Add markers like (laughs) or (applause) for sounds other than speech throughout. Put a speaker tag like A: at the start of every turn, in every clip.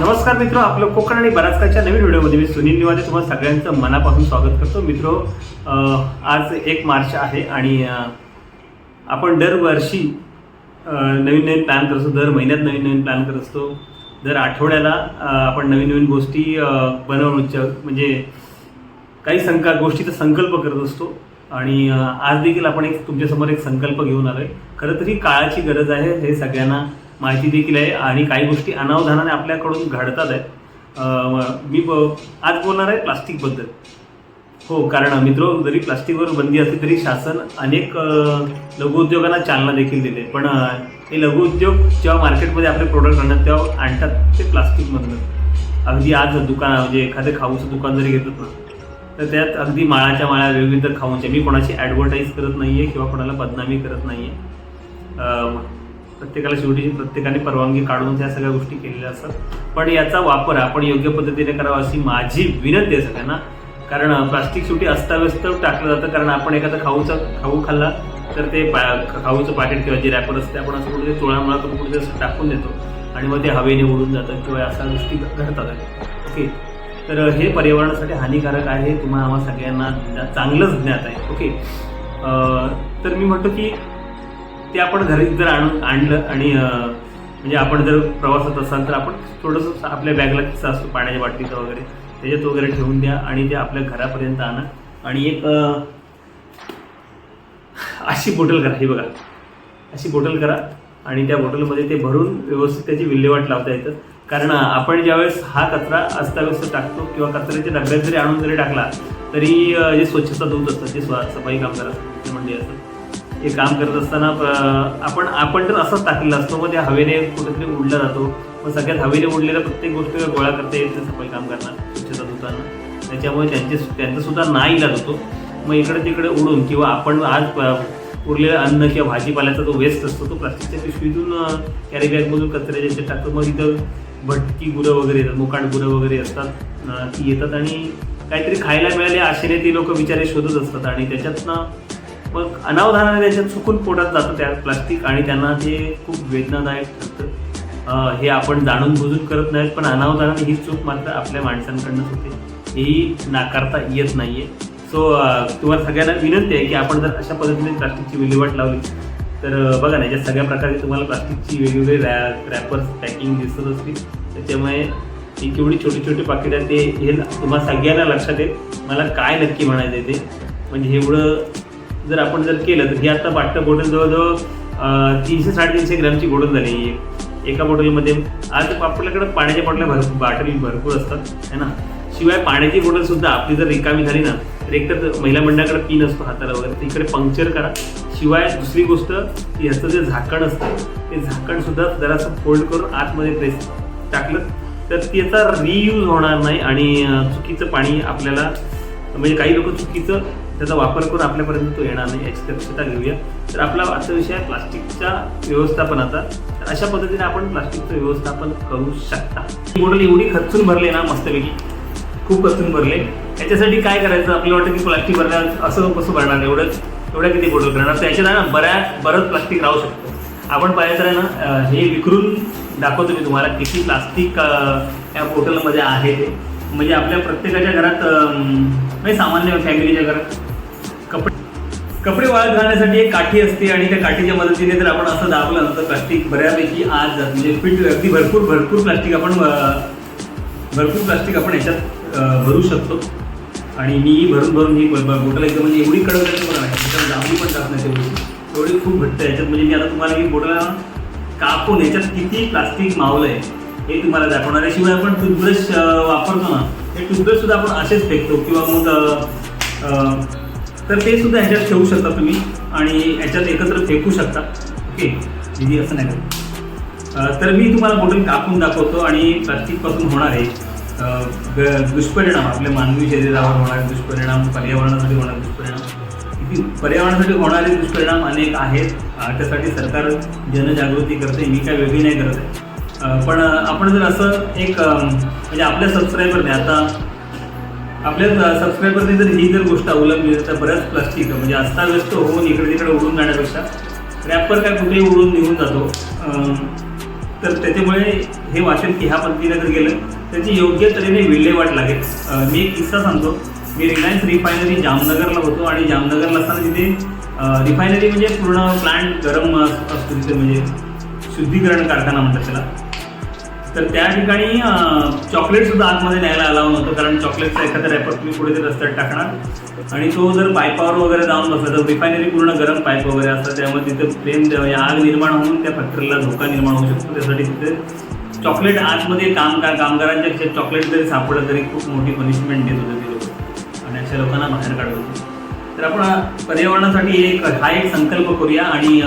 A: नमस्कार मित्र आपलं कोकण आणि बराचकाच्या नवीन व्हिडिओमध्ये मी सुनील निवादे. तुम्हाला सगळ्यांचं मनापासून स्वागत करतो. मित्र आज एक मार्च आहे आणि आपण दरवर्षी नवीन नवीन प्लॅन करत असतो. दर महिन्यात नवीन नवीन प्लॅन करत असतो. दर आठवड्याला आपण नवीन नवीन गोष्टी अ, बनवण्याच्या म्हणजे काही संका गोष्टीचा संकल्प करत असतो. आणि आज देखील आपण एक तुमच्यासमोर एक संकल्प घेऊन आलो आहे खरं तर ही काळाची गरज आहे हे सगळ्यांना माहिती देखील आहे आणि काही गोष्टी अनावधानाने आपल्याकडून घडतात आहेत. मी ब- आज बोलणार आहे प्लास्टिकबद्दल हो कारण मित्र जरी प्लास्टिकवर बंदी असली तरी शासन अनेक लघुउद्योगांना चालना देखील दिले पण हे लघुउद्योग जेव्हा मार्केटमध्ये आपले प्रोडक्ट आणतात तेव्हा आणतात ते प्लास्टिकमधनं अगदी आज दुकान म्हणजे एखादं खाऊचं दुकान जरी घेतात ना तर त्यात अगदी माळाच्या माळ्या विविध खाऊनच्या मी कोणाची ॲडव्हर्टाईज करत नाही आहे किंवा कोणाला बदनामी करत नाही आहे प्रत्येकाला शेवटी प्रत्येकाने परवानगी काढून त्या सगळ्या गोष्टी केलेल्या असतात. पण याचा वापर आपण योग्य पद्धतीने करावा अशी माझी विनंती आहे सगळ्यांना. कारण प्लास्टिक शेवटी अस्ताव्यस्त टाकलं जातं. कारण आपण एखादा खाऊचा खाऊ खाल्ला तर ते पा खाऊचं पाकिट किंवा जे रॅपर असते आपण असं कुठे चोळामुळा करून कुठे असं टाकून देतो. आणि मग ते हवेने उडून जातं किंवा अशा गोष्टी घडतात. ओके? तर हे पर्यावरणासाठी हानिकारक आहे. तुम्हाला आम्हा सगळ्यांना ज्ञा- चांगलंच ज्ञात आहे. ओके? तर मी म्हणतो की ते आपण घरी जर आणून आणलं आणि म्हणजे आपण जर प्रवासात असाल तर आपण थोडंसं आपल्या बॅगला किस्सा असतो पाण्याच्या बाटलीचा वगैरे त्याच्यात वगैरे ठेवून द्या आणि ते आपल्या घरापर्यंत आणा. आणि एक अशी बॉटल करा ही बघा. अशी बॉटल करा आणि त्या बॉटलमध्ये ते भरून व्यवस्थित त्याची विल्हेवाट लावता येतं. कारण आपण ज्यावेळेस हा कचरा अस्ताव्यस्त टाकतो किंवा कचऱ्याच्या डब्यात जरी आणून जरी टाकला तरी जे स्वच्छता दूत असतात जे स्व सफाई कामगार असतात ते म्हणजे असं. हे काम करत असताना आपण आपण तर असंच टाकलेलं असतो मग त्या हवेने कुठेतरी उडला जातो. मग सगळ्यात हवेने उडलेल्या प्रत्येक गोष्ट गोळा करता येते सफाई करणार स्वच्छता धुताना त्याच्यामुळे त्यांचे त्यांचा सुद्धा नाही इलाज होतो मग इकडे तिकडे उडून किंवा आपण आज उरलेलं अन्न किंवा भाजीपाल्याचा जो वेस्ट असतो तो प्लास्टिकच्या पिशवीतून कॅरीबॅगमधून कचऱ्याच्या टाकतो. मग इथं भटकी गुरं वगैरे येतात मुकाट गुरं वगैरे असतात ती येतात. आणि काहीतरी खायला मिळाले आशेने ती लोक विचारे शोधत असतात. आणि त्याच्यातनं मग अनावधानाने त्याच्यात चुकून पोटात जातं त्या प्लास्टिक आणि त्यांना ते खूप वेदनादायक ठरतं. हे आपण जाणून बुजून करत नाहीत पण अनावधानाने ही चूक मात्र आपल्या माणसांकडनंच होते. हेही नाकारता येत नाही आहे सो तुम्हाला सगळ्यांना विनंती आहे की आपण जर अशा पद्धतीने प्लास्टिकची विल्हेवाट लावली तर बघा ना याच्यात सगळ्या प्रकारे तुम्हाला प्लास्टिकची वेगवेगळे रॅ रॅपर्स पॅकिंग दिसत असतील त्याच्यामुळे ही केवढी छोटी छोटी पाकिट आहे ते हे तुम्हाला सगळ्यांना लक्षात येईल मला काय नक्की म्हणायचं आहे ते? म्हणजे एवढं जर आपण जर केलं तर ही आता बाटलं बॉटल जवळजवळ अं, तीनशे साडेतीनशे ग्रॅमची बॉटल झाली. आहे एका बॉटलमध्ये आज आपल्याकडे पाण्याच्या बॉटल्या भरपूर बाटली भरपूर असतात है ना? शिवाय पाण्याची बॉटल सुद्धा आपली जर रिकामी झाली ना तर एकतर महिला मंडळाकडे पिन असतो हाताला वगैरे तर इकडे पंक्चर करा. शिवाय दुसरी गोष्ट की ह्याचं जे झाकण असतं ते झाकण सुद्धा जरासं फोल्ड करून आतमध्ये प्रेस टाकलं तर त्याचा रियूज होणार नाही आणि चुकीचं पाणी आपल्याला म्हणजे काही लोक चुकीचं त्याचा वापर करून आपल्यापर्यंत तो येणार नाही याची दक्षता घेऊया. तर आपला आजचा विषय आहे प्लास्टिकच्या व्यवस्थापनाचा. तर अशा पद्धतीने आपण प्लास्टिकचं व्यवस्थापन करू शकता. ही बॉटल एवढी खचून भरले ना मस्तपैकी. खूप खचून भरले. याच्यासाठी काय करायचं? आपल्याला वाटतं की प्लास्टिक भरणार असं कसं भरणार एवढंच एवढ्या किती बॉटल करणार तर याच्यात ना बऱ्याच बरंच प्लास्टिक राहू शकतो. आपण पाहिजे तर आहे ना हे विखरून दाखवतो मी तुम्हाला किती प्लास्टिक या बॉटलमध्ये आहे ते. म्हणजे आपल्या प्रत्येकाच्या घरात अं, म्हणजे सामान्य फॅमिलीच्या घरात. कपडे कपडे वाळत घालण्यासाठी एक काठी असते आणि त्या काठीच्या मदतीने जर आपण असं दाबलं तर प्लास्टिक बऱ्यापैकी आज जात म्हणजे फिट अगदी भरपूर भरपूर प्लास्टिक आपण भरपूर प्लास्टिक आपण याच्यात भरू शकतो. आणि मी भरून भरून ही ब- एकदम म्हणजे एवढी कडक आहे त्याच्यात दाबली पण टाकत नाही तेवढी. एवढी खूप घट्ट याच्यात म्हणजे मी आता तुम्हाला ही बॉटल कापून याच्यात किती प्लास्टिक मावलं आहे हे तुम्हाला दाखवणार आहे. शिवाय आपण टूथब्रश वापरतो ना ते टूथब्रश सुद्धा आपण असेच फेकतो किंवा मग तर ते सुद्धा ह्याच्यात ठेवू शकता तुम्ही आणि ह्याच्यात एकत्र फेकू शकता. ओके? दिदी असं नाही करत. तर मी तुम्हाला बॉटल कापून दाखवतो आणि प्लास्टिकपासून होणारे दुष्परिणाम आपल्या मानवी शरीरावर होणारे दुष्परिणाम पर्यावरणासाठी होणारे दुष्परिणाम. किती पर्यावरणासाठी होणारे दुष्परिणाम अनेक आहेत. त्यासाठी सरकार जनजागृती करते मी काय वेगळी नाही करत. आहे पण आपण जर असं एक म्हणजे आपल्या सबस्क्रायबरने आता आपल्या सबस्क्रायबरने जर ही जर गोष्ट अवलंबली तर बऱ्याच प्लास्टिक म्हणजे अस्ताव्यस्त होऊन इकडे तिकडे उडून जाण्यापेक्षा रॅपर काय कुठेही उडून निघून जातो. तर त्याच्यामुळे हे वाचन की ह्या पद्धतीने जर गेलं त्याची योग्य तऱ्हेने विल्हेवाट लागेल. मी एक किस्सा सांगतो. मी रिलायन्स रिफायनरी जामनगरला होतो आणि जामनगरला असताना तिथे रिफायनरी म्हणजे पूर्ण प्लांट गरम असतो तिथे म्हणजे शुद्धीकरण कारखाना म्हणतात त्याला. तर त्या ठिकाणी चॉकलेट सुद्धा आतमध्ये न्यायला अलाव नव्हतं कारण चॉकलेटचा एखादा रॅपर तुम्ही पुढे ते रस्त्यात टाकणार. आणि तो जर पाईपावर वगैरे जाऊन बसला तर रिफायनरी पूर्ण गरम पाईप वगैरे असतात त्यामुळे तिथे फ्लेम आग निर्माण होऊन त्या फॅक्टरीला धोका निर्माण होऊ शकतो. त्यासाठी तिथे चॉकलेट आतमध्ये काम का कामगारांच्या खिशात चॉकलेट जरी सापडलं तरी खूप मोठी पनिशमेंट देत होते ते लोक. आणि अशा लोकांना बाहेर काढत होते. तर आपण पर्यावरणासाठी एक हा एक संकल्प करूया. आणि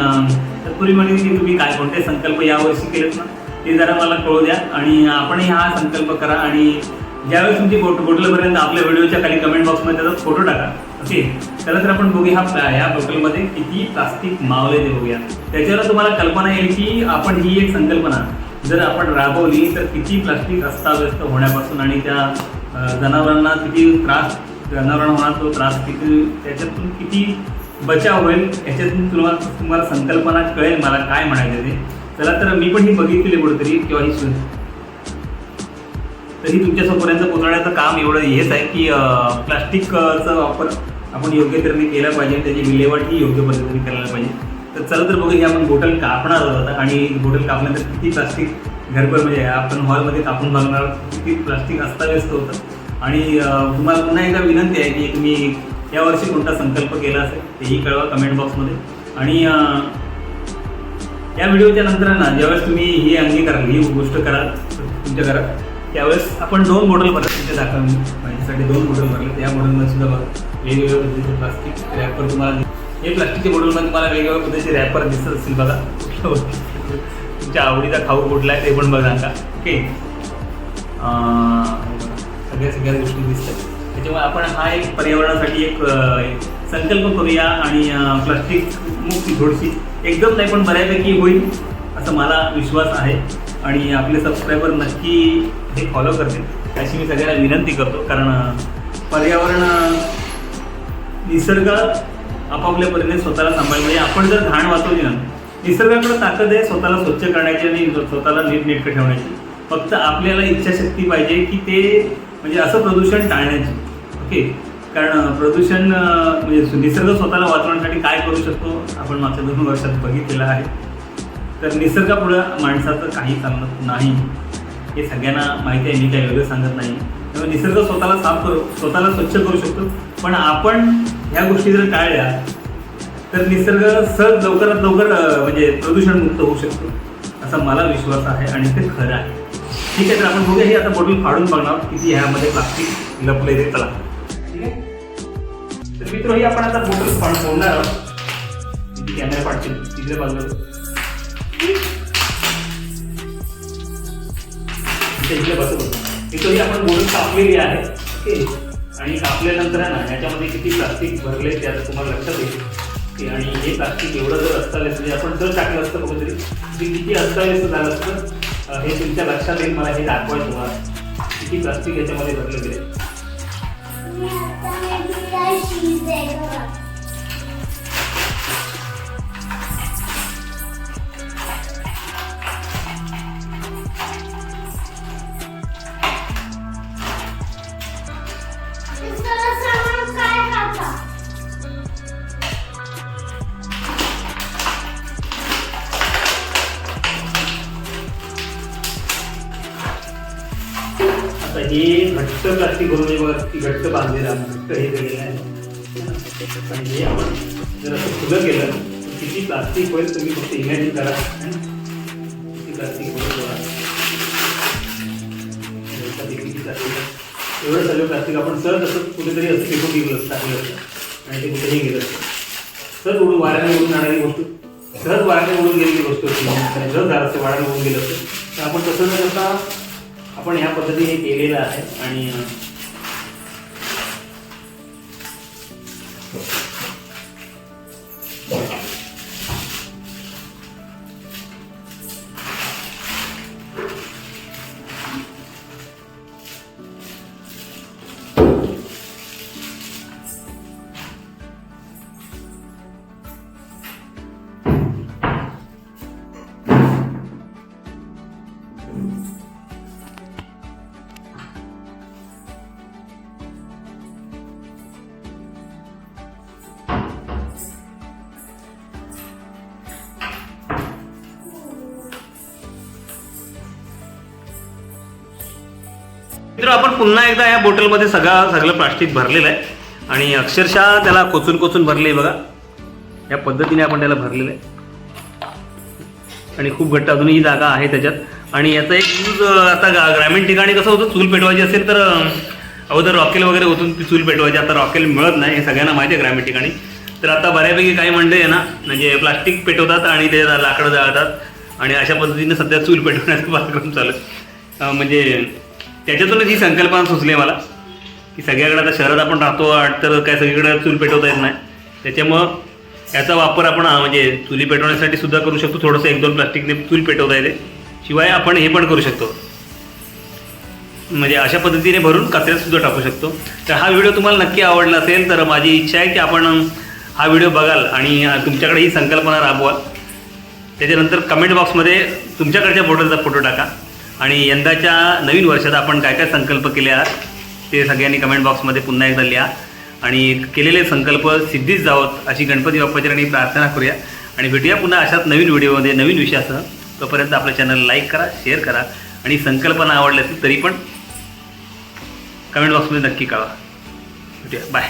A: तत्पूर्वी म्हणजे की तुम्ही काय कोणते संकल्प यावर्षी केलेत ना? ते जरा मला कळू द्या. आणि आपणही हा संकल्प करा. आणि ज्यावेळेस तुमची बोट बोटलपर्यंत आपल्या व्हिडिओच्या खाली कमेंट बॉक्समध्ये त्याचा फोटो टाका. ओके? त्याला तर आपण बघूया हा या बॉटलमध्ये किती प्लास्टिक मावले ते बघूया. त्याच्यावर तुम्हाला कल्पना येईल की आपण ही एक संकल्पना जर आपण राबवली तर किती प्लास्टिक अस्ताव्यस्त होण्यापासून आणि त्या जनावरांना किती त्रास जनावरांना होणार तो त्रास किती त्याच्यातून किती बचाव होईल याच्यातून तुम्हाला तुम्हाला संकल्पना कळेल. मला काय म्हणायचं ते. चला तर मी पण ही बघितलेली कुठेतरी किंवा ही सुन. तर ही तुमच्यापर्यंत पोहोचवण्याचं काम एवढं हेच आहे की प्लास्टिकचा वापर आपण योग्य तऱ्हेने केला पाहिजे त्याची विल्हेवाट ही योग्य पद्धतीने करायला पाहिजे. तर चला तर बघूया ही आपण बोटल कापणार आहोत आता. आणि बोटल कापल्यानंतर किती प्लास्टिक घरभर म्हणजे आपण हॉलमध्ये कापून बघणार किती प्लास्टिक अस्ताव्यस्त होतं. आणि तुम्हाला पुन्हा एकदा विनंती आहे की तुम्ही यावर्षी कोणता संकल्प केला असेल तेही कळवा कमेंट बॉक्समध्ये. आणि या व्हिडिओच्या नंतर ना ज्यावेळेस तुम्ही ही अंगीकाराल ही गोष्ट कराल तुमच्या घरात त्यावेळेस आपण दोन बॉटल भरत तिथे दाखवा मी. माझ्यासाठी दोन बॉटल भरले त्या बॉटलमध्ये सुद्धा बघा वेगवेगळ्या पद्धतीचे प्लास्टिक रॅपर तुम्हाला हे प्लास्टिकच्या बॉटलमध्ये तुम्हाला वेगवेगळ्या पद्धतीचे रॅपर दिसत असतील बघा. तुमच्या आवडीचा खाऊ कुठला आहे ते पण बघा का ओके सगळ्या सगळ्या गोष्टी दिसतात. त्याच्यामुळे आपण हा एक पर्यावरणासाठी एक एक संकल्प करूया आणि प्लास्टिक मुक्ती थोडीशी एकदम नाही पण बऱ्यापैकी होईल असं मला विश्वास आहे. आणि आपले सबस्क्रायबर नक्की हे फॉलो करतील. अशी मी सगळ्यांना विनंती करतो कारण पर्यावरण निसर्ग आपापल्या परीने स्वतःला सांभाळ म्हणजे आपण जर घाण वाचवली ना निसर्गाकडे ताकद आहे स्वतःला स्वच्छ करण्याची आणि स्वतःला नीटनेटकं ठेवण्याची. फक्त आपल्याला इच्छाशक्ती पाहिजे की ते म्हणजे असं प्रदूषण टाळण्याची. ओके? कारण प्रदूषण म्हणजे निसर्ग स्वतःला वाचवण्यासाठी काय करू शकतो आपण मागच्या दोन वर्षात बघितलेलं आहे. तर निसर्गापुढं माणसाचं काही चालत नाही हे सगळ्यांना माहिती आहे मी काही वेगळं सांगत नाही. त्यामुळे निसर्ग स्वतःला साफ करू स्वतःला स्वच्छ करू शकतो. पण आपण ह्या गोष्टी जर टाळल्या तर निसर्ग सहज लवकरात लवकर म्हणजे प्रदूषण मुक्त होऊ शकतो असा मला विश्वास आहे आणि ते खरं आहे. ठीक आहे तर आपण बघूया हे आता बॉटल फाडून बघणार किती ह्यामध्ये प्लास्टिक लपले ते चला. मित्र ही आपण आता बोटल पाणी सोडणार आहोत. कॅमेरा फाडतील तिकडे बाजूला इकडे बसत होतो आपण बोलून कापलेली आहे. ओके? आणि कापल्यानंतर आहे ना ह्याच्यामध्ये किती प्लास्टिक भरले ते आता तुम्हाला लक्षात येईल. ओके? आणि हे प्लास्टिक एवढं जर अस्ताव्यस्त म्हणजे आपण जर टाकलं असतं कुठेतरी ते किती अस्ताव्यस्त झालं असतं? हे तुमच्या लक्षात येईल मला हे दाखवायचं तुम्हाला. किती प्लास्टिक याच्यामध्ये भरलं गेले. आता हे घट्ट प्लास्टिक भरून बघा घट्ट बांधलेलं घट्ट हे केलेलं आहे. आणि हे आपण जर असं खुलं केलं तर किती प्लास्टिक होईल तुम्ही फक्त इमॅजिन करा किती प्लास्टिक होईल बघा. किती एवढं सगळं प्लास्टिक आपण सहज असं कुठेतरी असं फेकून गेलं असतं टाकलं असतं आणि ते कुठेही गेलं असतं सहज उडून वाऱ्याने उडून जाणारी गोष्ट सहज वाऱ्याने उडून गेलेली गोष्ट होती आणि जर झालं असतं वाऱ्याने उडून गेलं असतं तर आपण तसं न करता आपण ह्या पद्धतीने केलेलं आहे आणि Cool. मित्र आपण पुन्हा एकदा या बॉटलमध्ये सगळं सगळं प्लास्टिक भरलेलं आहे. आणि अक्षरशः त्याला कोचून कोचून भरले आहे बघा. या पद्धतीने आपण त्याला भरलेलं आहे. आणि खूप घट्ट अजूनही जागा आहे त्याच्यात. आणि याचा एक यूज आता ग्रामीण ठिकाणी कसं होतं चूल पेटवायची असेल तर अगोदर रॉकेल वगैरे होतून ती चूल पेटवायची. आता रॉकेल मिळत नाही हे सगळ्यांना माहिती आहे ग्रामीण ठिकाणी. तर आता बऱ्यापैकी काही मंडळी आहे ना म्हणजे प्लास्टिक पेटवतात आणि ते लाकडं जाळतात. आणि अशा पद्धतीने सध्या चूल पेटवण्याचा (laughs) कार्यक्रम चालू आहे. म्हणजे त्याच्यातूनच ही संकल्पना सुचली मला की सगळ्याकडे आता शहरात आपण राहतो तर काय सगळीकडे चूल पेटवता येत नाही. त्याच्यामुळं याचा वापर आपण म्हणजे चुली पेटवण्यासाठी सुद्धा करू शकतो थोडंसं एक दोन प्लास्टिकने चूल पेटवता येते. शिवाय आपण हे पण करू शकतो. म्हणजे अशा पद्धतीने भरून कचऱ्यात सुद्धा टाकू शकतो. तर हा व्हिडिओ तुम्हाला नक्की आवडला असेल तर माझी इच्छा आहे की आपण हा व्हिडिओ बघाल आणि तुमच्याकडे ही संकल्पना राबवाल. त्याच्यानंतर कमेंट बॉक्समध्ये तुमच्याकडच्या फोटोचा फोटो टाका. आणि यंदाच्या नवीन वर्षात आपण काय काय संकल्प केले आहात ते सगळ्यांनी कमेंट बॉक्समध्ये पुन्हा एकदा लिहा. आणि केलेले संकल्प सिद्धीच जावत अशी गणपती बाप्पाची आणि प्रार्थना करूया. आणि भेटूया पुन्हा अशाच नवीन व्हिडिओमध्ये नवीन विषयासह. तोपर्यंत आपल्या चॅनल लाईक करा शेअर करा आणि संकल्पना आवडल्या असेल तरी पण कमेंट बॉक्समध्ये नक्की कळवा. भेटूया. बाय